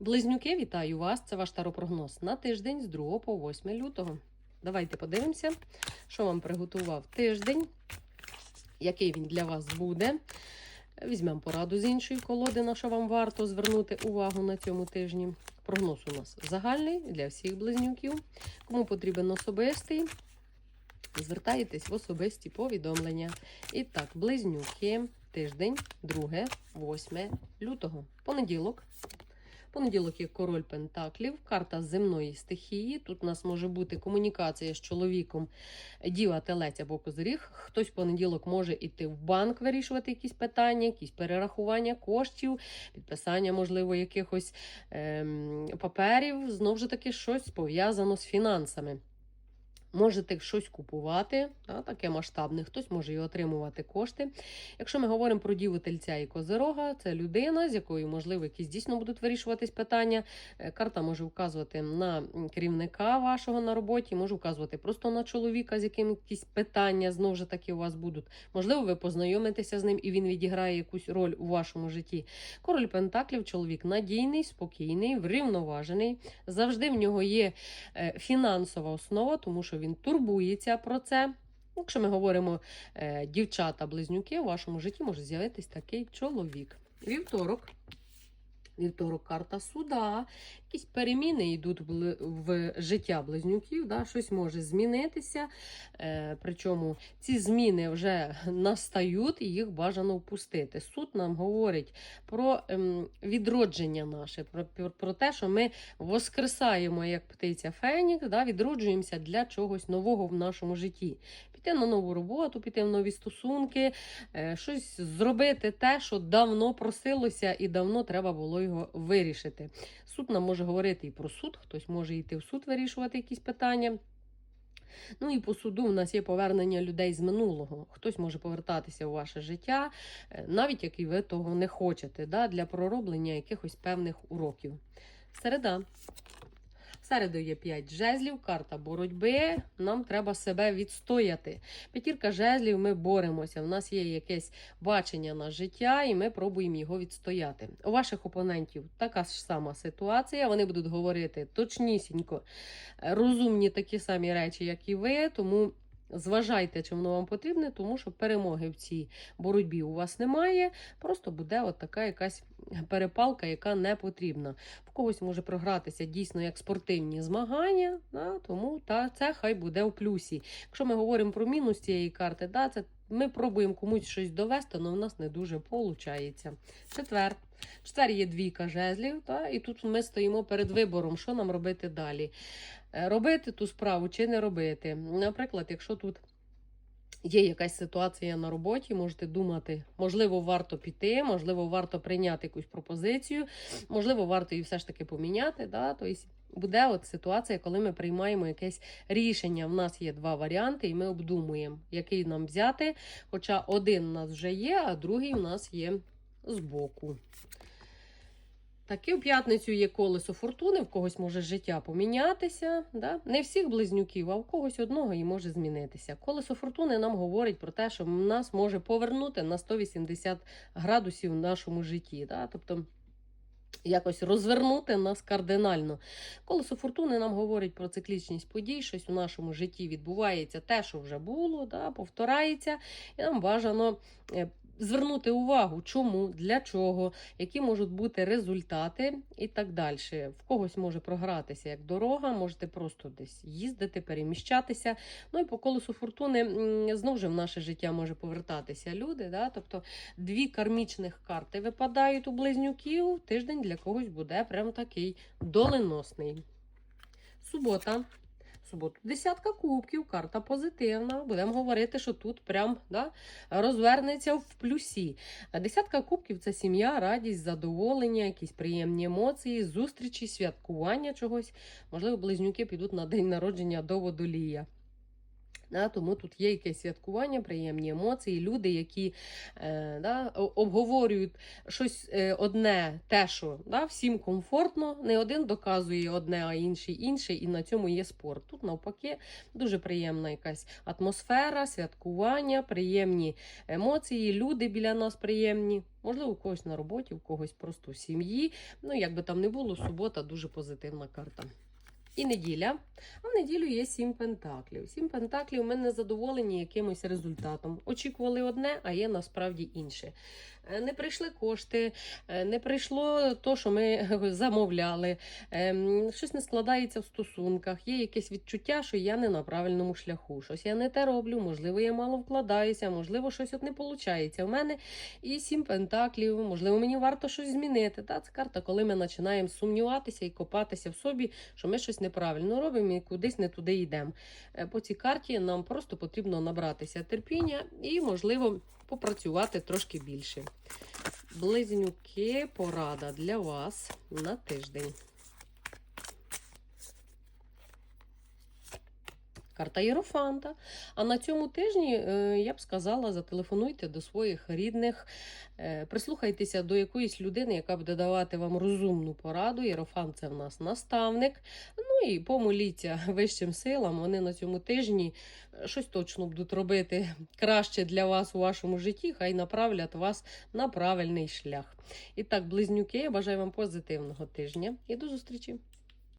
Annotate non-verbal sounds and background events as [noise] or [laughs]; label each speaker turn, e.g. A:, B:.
A: Близнюки, вітаю вас! Це ваш таропрогноз на тиждень з 2 по 8 лютого. Давайте подивимося, що вам приготував тиждень, який він для вас буде. Візьмемо пораду з іншої колоди, на що вам варто звернути увагу на цьому тижні. Прогноз у нас загальний для всіх близнюків. Кому потрібен особистий, звертаєтесь в особисті повідомлення. І так, близнюки, тиждень, 2, 8 лютого, понеділок. Понеділок є король Пентаклів, карта земної стихії. Тут у нас може бути комунікація з чоловіком, діва, телець або козиріг. Хтось в понеділок може йти в банк, вирішувати якісь питання, якісь перерахування коштів, підписання, можливо, якихось ем, паперів. Знову ж таки, щось пов'язано з фінансами. Можете щось купувати, та, таке масштабне, хтось може і отримувати кошти. Якщо ми говоримо про діву тельця і козирога, це людина, з якою, можливо, якісь дійсно будуть вирішуватись питання. Е, Карта може вказувати на керівника вашого на роботі, може вказувати просто на чоловіка, з яким якісь питання знову ж таки у вас будуть. Можливо, ви познайомитеся з ним і він відіграє якусь роль у вашому житті. Король Пентаклів, чоловік надійний, спокійний, врівноважений. Завжди в нього є е, фінансова основа, тому що він турбується про це. Якщо ми говоримо е, дівчата-близнюки, у вашому житті може з'явитись такий чоловік. Вівторок. Вівторок карта суда, якісь переміни йдуть в, життя близнюків, да, щось може змінитися. Е, причому ці зміни вже настають і їх бажано впустити. Суд нам говорить про ем, відродження наше, про, про, те, що ми воскресаємо як птиця Фенікс, да, відроджуємося для чогось нового в нашому житті. Піти на нову роботу, піти в нові стосунки, е, щось зробити те, що давно просилося і давно треба було його вирішити. Суд нам може говорити і про суд, хтось може йти в суд вирішувати якісь питання. Ну і по суду в нас є повернення людей з минулого. Хтось може повертатися у ваше життя, е, навіть як і ви того не хочете, да, для пророблення якихось певних уроків. Середа. Середу є 5 жезлів, карта боротьби. Нам треба себе відстояти. П'ятірка жезлів, ми боремося. У нас є якесь бачення на життя, і ми пробуємо його відстояти. У ваших опонентів така ж сама ситуація. Вони будуть говорити точнісінько, розумні такі самі речі, як і ви. Тому. Зважайте, чи воно вам потрібне, тому що перемоги в цій боротьбі у вас немає. Просто буде от така якась перепалка, яка не потрібна. В когось може програтися дійсно як спортивні змагання, да, тому та, це хай буде в плюсі. Якщо ми говоримо про мінус цієї карти, да, це ми пробуємо комусь щось довести, але в нас не дуже виходить. Четвер. Четвер є двійка жезлів, та, і тут ми стоїмо перед вибором, що нам робити далі. Е, Робити ту справу чи не робити. Наприклад, якщо тут є якась ситуація на роботі, можете думати, можливо, варто піти, можливо, варто прийняти якусь пропозицію, можливо, варто її все ж таки поміняти. Да? Тобто буде от ситуація, коли ми приймаємо якесь рішення. У нас є два варіанти, і ми обдумуємо, який нам взяти. Хоча один у нас вже є, а другий у нас є збоку. Так, і в п'ятницю є колесо фортуни, в когось може життя помінятися. Да? Не всіх близнюків, а в когось одного і може змінитися. Колесо фортуни нам говорить про те, що нас може повернути на 180 градусів в нашому житті. Да? Тобто якось розвернути нас кардинально. Колесо фортуни нам говорить про циклічність подій, щось у нашому житті відбувається, те, що вже було, да? повторається, і нам бажано. Звернути увагу, чому, для чого, які можуть бути результати і так далі. В когось може програтися як дорога, можете просто десь їздити, переміщатися. Ну і по колесу фортуни знову ж в наше життя може повертатися люди. Да? Тобто дві кармічних карти випадають у близнюків. Тиждень для когось буде прям такий доленосний. Субота. Суботу. Десятка кубків, карта позитивна. Будемо говорити, що тут прям да, розвернеться в плюсі. Десятка кубків це сім'я, радість, задоволення, якісь приємні емоції, зустрічі, святкування чогось. Можливо, близнюки підуть на день народження до водолія. Да, тому тут є якесь святкування, приємні емоції, люди, які е, да, обговорюють щось е, одне, те, що да, всім комфортно. Не один доказує одне, а інший інший, і на цьому є спорт. Тут навпаки дуже приємна якась атмосфера, святкування, приємні емоції, люди біля нас приємні. Можливо, у когось на роботі, у когось просто в сім'ї. Ну, як би там не було, субота дуже позитивна карта. І неділя. А в неділю є сім пентаклів. Сім пентаклів ми не задоволені якимось результатом. Очікували одне, а є насправді інше. Е, Не прийшли кошти, е, не прийшло то, що ми [laughs] замовляли. Ем, Щось не складається в стосунках. Є якесь відчуття, що я не на правильному шляху. Щось я не те роблю, можливо, я мало вкладаюся, можливо, щось от не виходить. У мене і сім пентаклів, можливо, мені варто щось змінити. Та, це карта, коли ми починаємо сумніватися і копатися в собі, що ми щось неправильно робимо і кудись не туди йдемо. Е, По цій карті нам просто потрібно набратися терпіння і, можливо, попрацювати трошки більше. Близнюки, порада для вас на тиждень. Карта Єрофанта. А на цьому тижні, е, я б сказала, зателефонуйте до своїх рідних, е, прислухайтеся до якоїсь людини, яка буде давати вам розумну пораду. Єрофант це в нас наставник. Ну і помоліться вищим силам. Вони на цьому тижні е, щось точно будуть робити краще для вас у вашому житті. Хай направлять вас на правильний шлях. І так, близнюки, я бажаю вам позитивного тижня і до зустрічі!